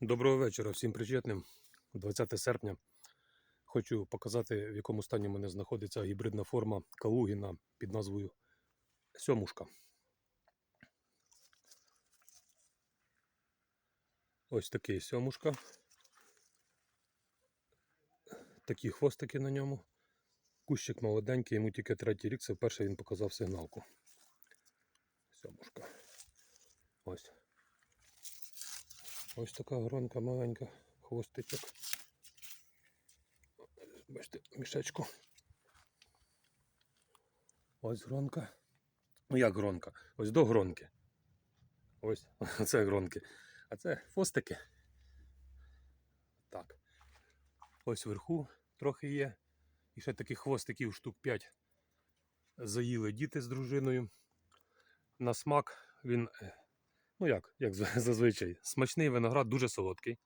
Доброго вечора всім причетним. 20 серпня. Хочу показати, в якому стані в мене знаходиться гібридна форма Калугіна під назвою Сьомушка. Ось такий сьомушка. Такі хвостики на ньому. Кущик молоденький, йому тільки третій рік, це вперше він показав сигналку. Сьомушка. Ось. Ось така гронка маленька, хвостичок. Бачите, мішечку. Ось гронка. Ну як гронка? Ось до гронки. Ось це гронки. А це хвостики. Так. Ось вверху трохи є. І ще таких хвостиків штук 5 заїли діти з дружиною. На смак він е, Ну як, як зазвичай, смачний виноград, дуже солодкий.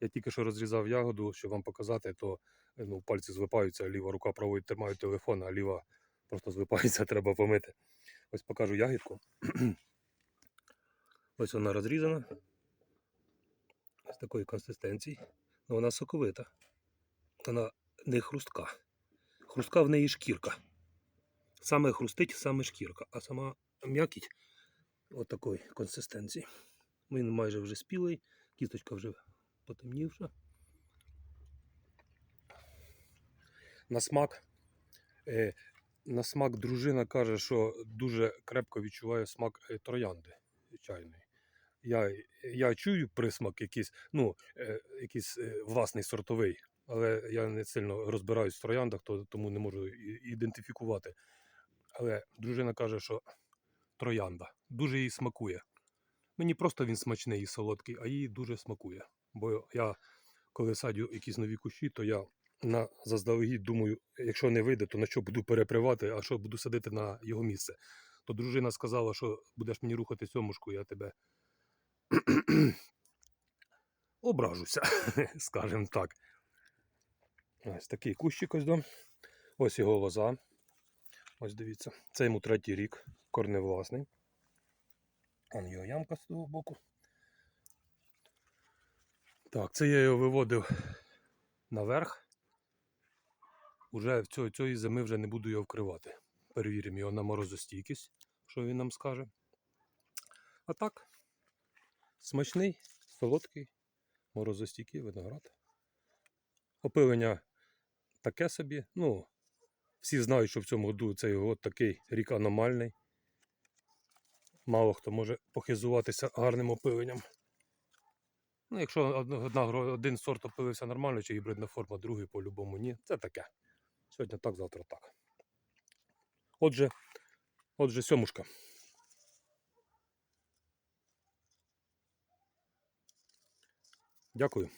Я тільки що розрізав ягоду, щоб вам показати, то е, ну, пальці звипаються, ліва рука правою тримає телефон, а ліва просто звипається, треба помити. Ось покажу ягідку. Ось вона розрізана. Ось такої консистенції. Ну, вона соковита. Вона не хрустка. Хрустка в неї шкірка. Саме хрустить, саме шкірка, а сама м'якіть от консистенції. Він майже вже спілий, кісточка вже потемнівша. На смак, е, на смак дружина каже, що дуже крепко відчуває смак е, троянди чайної. Я, я чую присмак якийсь, ну, е, якийсь власний сортовий, але я не сильно розбираюсь в трояндах, то, тому не можу ідентифікувати. Але дружина каже, що троянда. Дуже їй смакує. Мені просто він смачний і солодкий, а їй дуже смакує. Бо я, коли садю якісь нові кущі, то я на заздалегідь думаю, якщо не вийде, то на що буду перепривати, а що буду садити на його місце. То дружина сказала, що будеш мені рухати сьомушку, я тебе ображуся, скажімо так. Ось такий кущик ось до. Ось його лоза. Ось дивіться. Це йому третій рік, корневласний. Он його ямка з того боку. Так, це я його виводив наверх. Уже цього, цієї зими вже не буду його вкривати. Перевіримо його на морозостійкість, що він нам скаже. А так, смачний, солодкий, морозостійкий виноград. Опилення таке собі. Ну, всі знають, що в цьому году цей год такий рік аномальний. Мало хто може похизуватися гарним опиленням. Ну, якщо одна, один сорт опилився нормально, чи гібридна форма, другий по-любому ні. Це таке. Сьогодні так, завтра так. Отже, отже, сьомушка. Дякую.